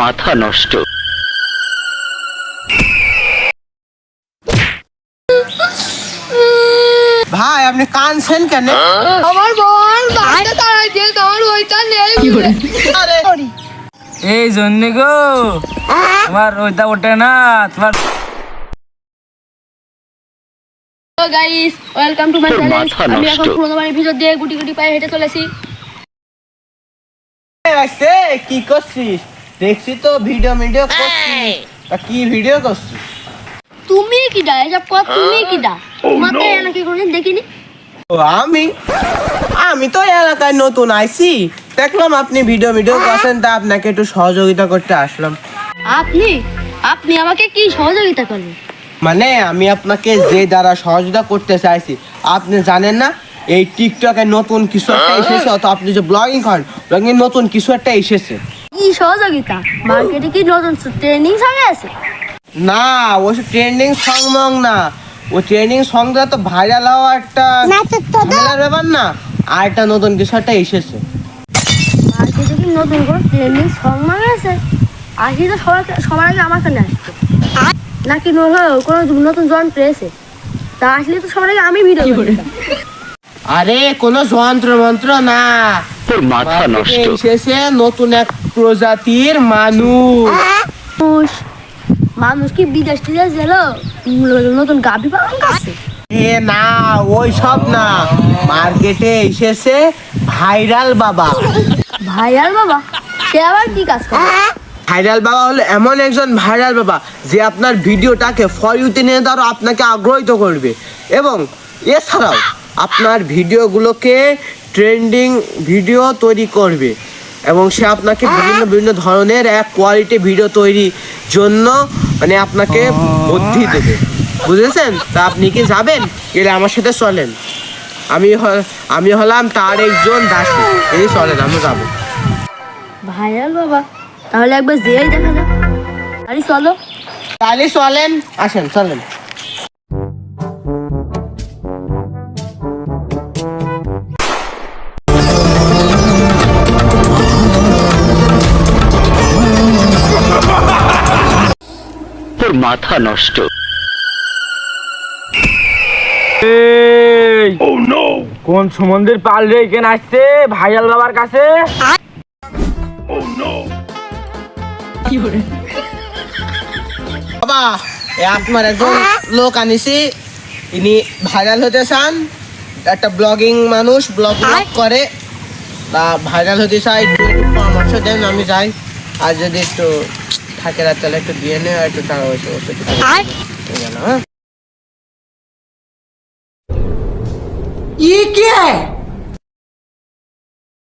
মাথা নষ্ট। ভাই আপনি কানছেন কেন? আমার বোন বাড়িতে দাঁড়াইছে তোমার ওইটা নেই। আরে এই জন্য গো। তোমার ওইটা ওঠে না তোমার গাইস ওয়েলকাম টু মাই তোর চ্যানেল আমি এখন পুরোনো বাড়ির ভিতর দিয়ে গুটি গুটি পায়ে হেঁটে চলেছি। আসছে কি করছিস? দেখছি তো ভিডিও ভিডিও করছিস তা কি ভিডিও করছিস তুমি কি দা? এসব কর তুমি কি দা? তোমাকে নাকি কোনোদিন দেখিনি? ও আমি? আমি তো এলাকায় নতুন আইছি। দেখলাম আপনি ভিডিও ভিডিও করছেন তা আপনাকে একটু সহযোগিতা করতে আসলাম। আপনি? আপনি আমাকে কি সহযোগিতা করবেন মানে আমি আপনাকে যে দ্বারা সহযোগিতা করতে চাইছি আপনি জানেন না এই টিকটকে নতুন কিছু একটা এসেছে অত আপনি যে ব্লগিং করেন ব্লগিং নতুন কিছু একটা এসেছে। কি সহযোগিতা? মার্কেটে কি নতুন ট্রেনিং সঙ্গে আছে? না ও ট্রেন্ডিং সং মং না। ও ট্রেন্ডিং সংটা তো ভাইরাল হওয়া একটা ঝামেলার ব্যাপার না। আর একটা নতুন কিছু একটা এসেছে। মার্কেটে কি নতুন কোনো ট্রেনিং সং মানে আছে? আসি তো সবার সবার আগে নাকি কোনো নতুন জন পেয়েছে তা আসলে তো সবার আগে আমি ভিডিও করতাম আরে কোনো যন্ত্র মন্ত্র না। তোর মাথা মার্কেটে নষ্ট। এসেছে নতুন এক প্রজাতির মানুষ। মানুষ। কি বিদেশ টিদেশ গেল নতুন গাভি পালন করছে? এ না ওই সব না। মার্কেটে এসেছে ভাইরাল বাবা। ভাইয়ার বাবা? সে আবার কি কাজ করে? ভাইরাল বাবা হলো এমন একজন ভাইরাল বাবা যে আপনার ভিডিওটাকে ফর ইউতে নিয়ে ধরো আপনাকে আগ্রহিত করবে। এবং এছাড়াও আপনার ভিডিওগুলোকে ট্রেন্ডিং ভিডিও তৈরি করবে এবং সে আপনাকে বিভিন্ন বিভিন্ন ধরনের এক কোয়ালিটি ভিডিও তৈরির জন্য মানে আপনাকে বুদ্ধি দেবে। বুঝেছেন? তা আপনি কি যাবেন? গেলে আমার সাথে চলেন। আমি আমি হলাম তার একজন দাসী। এই চলেন আমরা যাব। ভাইয়ার বাবা। তাহলে একবার যেই দেখা যাক। আরে চলো। তাহলে চলেন আসেন চলেন। মাথা নষ্ট। কোন সমুদ্রের পাল রে এখানে আসছে? ভাইয়াল বাবার কাছে? বাবা এ আপনার একজন লোক আনিছি। ইনি ভাইরাল হতে চান। একটা ব্লগিং মানুষ ব্লগ ব্লগ করে। তা ভাইরাল হতে চাই পরামর্শ দেন আমি যাই। আর যদি একটু থাকে রাত তাহলে একটু দিয়ে নেয় একটু টাকা পয়সা একটু হ্যাঁ?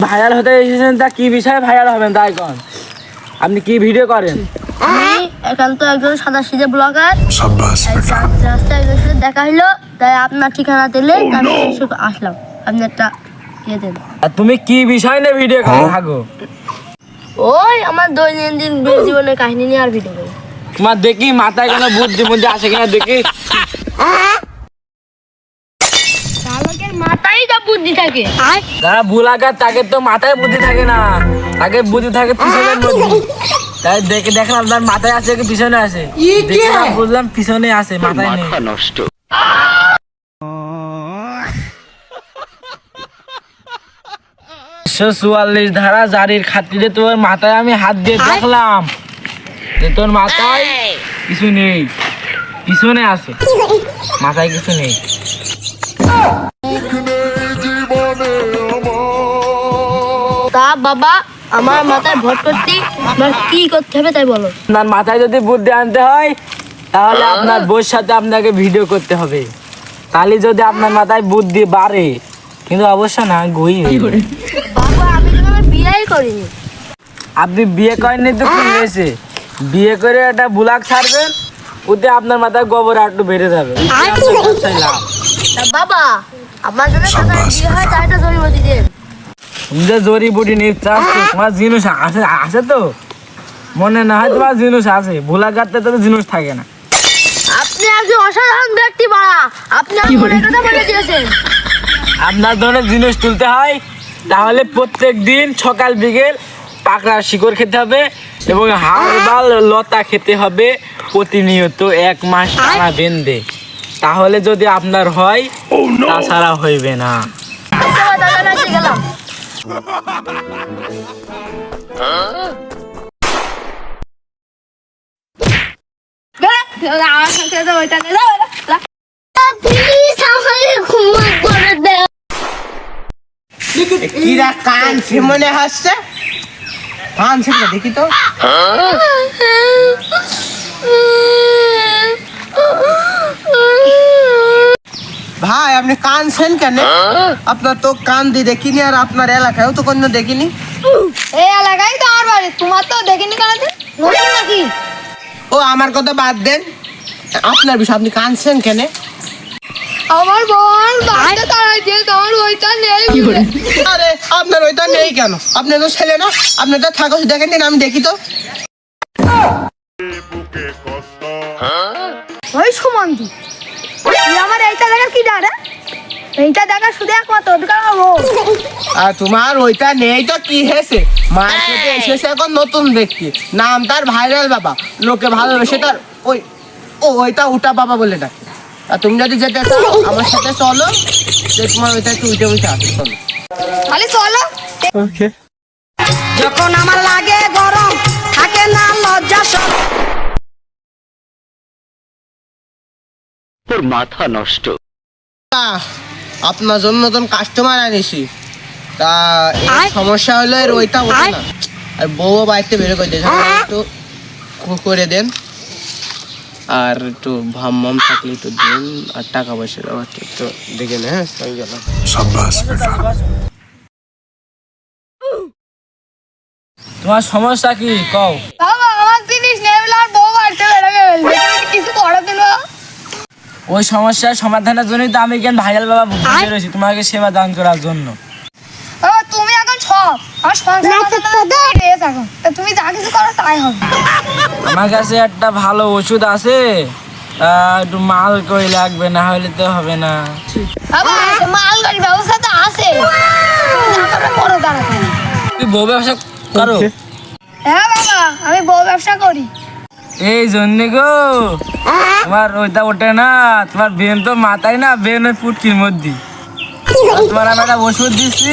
ভাইরাল হতে এসেছেন তা কি বিষয়ে ভাইরাল হবেন তাই কন আপনি কি ভিডিও করেন? আমি একান্ত একজন সাদা সিধে ব্লগার রাস্তায় একজন সাথে দেখা হলো তাই আপনার ঠিকানা দিলে আমি আসলাম। আপনি একটা ইয়ে দেন। আর তুমি কি বিষয় নিয়ে ভিডিও করে থাকো ওই আমার দৈনন্দিন জীবনের কাহিনী নিয়ে আর ভিডিও করি। তোমার দেখি মাথায় কোনো বুদ্ধি বুদ্ধি আসে কিনা দেখি। মাথায় যা বুদ্ধি থাকে। যারা ভুল তাকে তো মাথায় বুদ্ধি থাকে না। তাকে বুদ্ধি থাকে পিছনের মধ্যে তাই দেখে দেখলাম তার মাথায় আছে কি পিছনে আছে? দেখলাম বুঝলাম পিছনে আছে মাথায় নেই। নষ্ট। একশো চুয়াল্লিশ ধারা জারির খাতিরে তোর মাথায় আমি হাত দিয়ে দেখলাম। যে তোর মাথায় কিছু নেই। পিছনে আছে। মাথায় কিছু নেই। তা বাবা আমার মাথায় ভোট করতে আমার কি করতে হবে তাই বলো। আপনার মাথায় যদি বুদ্ধি আনতে হয় তাহলে আপনার বউর সাথে আপনাকে ভিডিও করতে হবে। তাহলে যদি আপনার মাথায় বুদ্ধি বাড়ে কিন্তু অবশ্য না গই। বিয়েই করিনি। আপনি বিয়ে করেননি তো কি হয়েছে? বিয়ে করে একটা বুলাক ছাড়বেন ওতে আপনার মাথায় গোবর একটু বেড়ে যাবে। বাবা আমার যদি বিয়ে হয় তাই একটা দেন যে জড়ি নিতে আসছো তোমার জিনিস আছে আছে তো? মনে না হয় তোমার জিনিস আছে। ভোলা কাটতে তো জিনিস থাকে না। আপনি একজন অসাধারণ ব্যক্তি বাড়া। আপনি আমার কথা বলে দিয়েছেন। আপনার ধরনের জিনিস তুলতে হয় তাহলে প্রত্যেক দিন সকাল বিকেল পাকড়ার শিকড় খেতে হবে এবং হারবাল লতা খেতে হবে প্রতিনিয়ত এক মাস টানা বেঁধে তাহলে যদি আপনার হয় তাছাড়া হইবে না আচ্ছা তাহলে আমি আজকে গেলাম বেড়া, আমার সাথে তো ওইটা নিয়ে যাও, বেড়া। প্লিজ আমাকে ক্ষমা করে দাও কিরা কান মনে হাসছে? কান ছেলে দেখি তো। ভাই আপনি কানছেন কেন? আপনার তো কান দিয়ে দেখিনি আর আপনার এলাকায়ও তো কোনো দেখিনি। এই এলাকায় তো আমার বাড়ি তোমার তো দেখিনি কেন? নতুন নাকি? ও আমার কথা বাদ দেন। আপনার বিষয় আপনি কানছেন কেন? আমার বোন বাড়িতে তাড়াই দিয়ে তোমার ওইটা নেই আরে আপনার ওইটা নেই কেন? আপনি তো ছেলে না আপনি তো থাকো দেখেন দিন আমি দেখি তো। ওই সুমন্তি আমার এইটা দেখা কি ডারে এইটা দেখা শুধু একমাত্র অধিকার আর তোমার ওইটা নেই তো কি হয়েছে? মার্কেটে এসেছে এখন নতুন ব্যক্তি। নাম তার ভাইরাল বাবা। লোকে ভালোবেসে তার ওই ও ওইটা উটা বাবা বলে ডাকে। আর তুমি যদি যেতে চাও আমার সাথে চলো। যে তোমার ওইটা একটু উঠে উঠে আসে চলো। তাহলে চলো। যখন আমার লাগে গরম থাকে না লজ্জা সব। তোর মাথা নষ্ট। আপনার জন্য নতুন কাস্টমার আনিছি তা এই সমস্যা হলো এর ওইটা ওঠে না। আর বউ বাড়িতে বেরো করে দেন একটু করে দেন। আর একটু ভাম মাম থাকলে একটু দিন আর টাকা পয়সা ব্যাপারটা একটু দেখে নে হ্যাঁ হয়ে গেল তোমার সমস্যা কি? কও। বাবা আমার জিনিস নেই বলে আর বউ বাড়িতে বেড়ে কিছু করে দিল ওই সমস্যার সমাধানের জন্যই তো আমি কেন ভাইরাল বাবা বুঝে রয়েছি? তোমাকে সেবা দান করার জন্য। তুমি এখন সব আমার সংসার তুমি যা কিছু করো তাই হবে। আমার কাছে একটা ভালো ওষুধ আছে। একটু মাল করে লাগবে না হলে তো হবে না। বাবা মাল গাড়ির ব্যবস্থা তো আছে। করো করো তাড়াতাড়ি তুই বউ ব্যবসা করো। হ্যাঁ বাবা আমি বউ ব্যবসা করি। এই জন্য গো। তোমার ওইটা ওঠে না তোমার বেন তো মাথায় না বেন ওই পুটকির মধ্যে। তোমার আমি একটা ওষুধ দিচ্ছি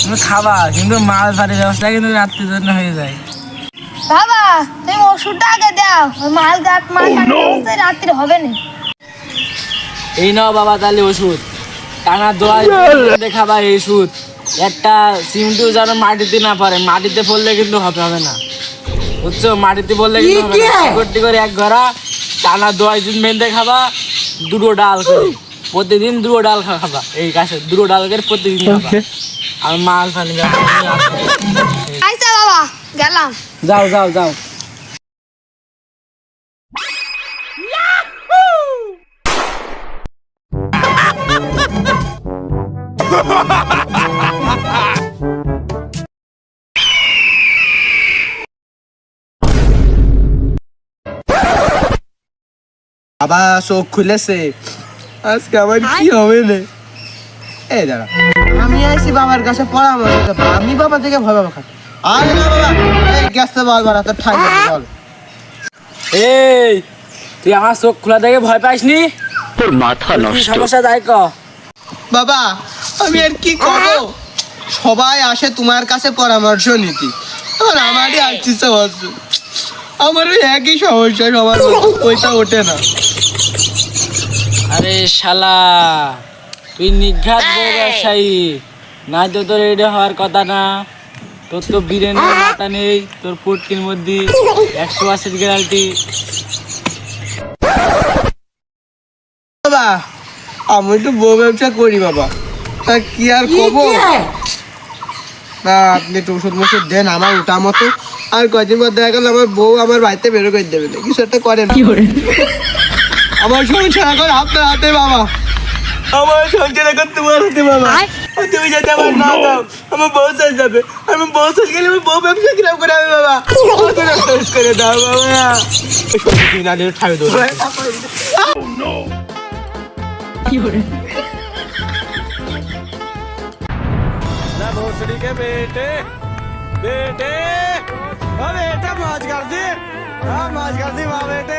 তুমি খাবা কিন্তু মাল ভারী ব্যবস্থা কিন্তু রাত্রির জন্য হয়ে যায়। বাবা তুমি ওষুধটা আগে দাও। মাল গাছ মাল রাত্রি হবে না। এই নাও বাবা তাহলে ওষুধ। টানা দোয়াই খাবা এই ওষুধ। একটা সিমটু যেন মাটিতে না পারে মাটিতে পড়লে কিন্তু হবে হবে না। বুঝছ? মাটিতে পড়লে কিন্তু হবে না। শিকড়টি করে এক ঘরা টানা দোয়াই দিন মেনতে খাবা দুটো ডাল করে। প্রতিদিন দুটো ডাল খা- খাবা। এই গাছে দুটো ডাল করে প্রতিদিন খাবা। আর মাল ফানি বাবা গেলাম। যাও যাও যাও। বাবা চোখ খুলেছে। আজকে আমার কি হবে না এই দাঁড়া। আমি আইছি বাবার কাছে পরামর্শ দেবো। আমি বাবা থেকে ভয় বাবা খাই আরে না বাবা এই গ্যাসটা বল বাড়া তোর ঠাই বল। এই তুই আমার চোখ খোলা দেখে ভয় পাইসনি তোর মাথা কি নষ্ট। সমস্যা যাই ক? বাবা আমি আর কি করব? সবাই আসে তোমার কাছে পরামর্শ নিতে। আর আমারই আসছে আমার ওই একই সমস্যা সবার মতো, ওইটা ওঠে না। আরে শালা তুই নিঘাত ব্যবসায়ী। নাই তো তোর এটা হওয়ার কথা না। তোর তো বিরিয়ানির মাথা নেই তোর ফুটকির মধ্যে একশো আশির গ্যারান্টি। বাবা আমি তো বউ ব্যবসা করি বাবা। তা কি আর কব? না আপনি একটু ওষুধ মশুদ দেন আমার ওটা মতো। আর কয়দিন পর দেখা গেল আমার বউ আমার বাড়িতে বেরো করে দেবে না। কিছু একটা করেন। আমার সংসার এখন আপনার হাতে বাবা আমার সংসার এখন তোমার হাতে বাবা আর তুমি যাতে আমার না দাও আমার বউ চল যাবে আমার বউ চল গেলে আমার বউ ব্যবসা কিরম করে হবে বাবা অত না খরচ করে দাও বাবা সত্যি তুই না দিলে ঠাই দেবো भोसड़ी के बेटे बेटे अरे बेटा मौज আজকাল দিবা বেটে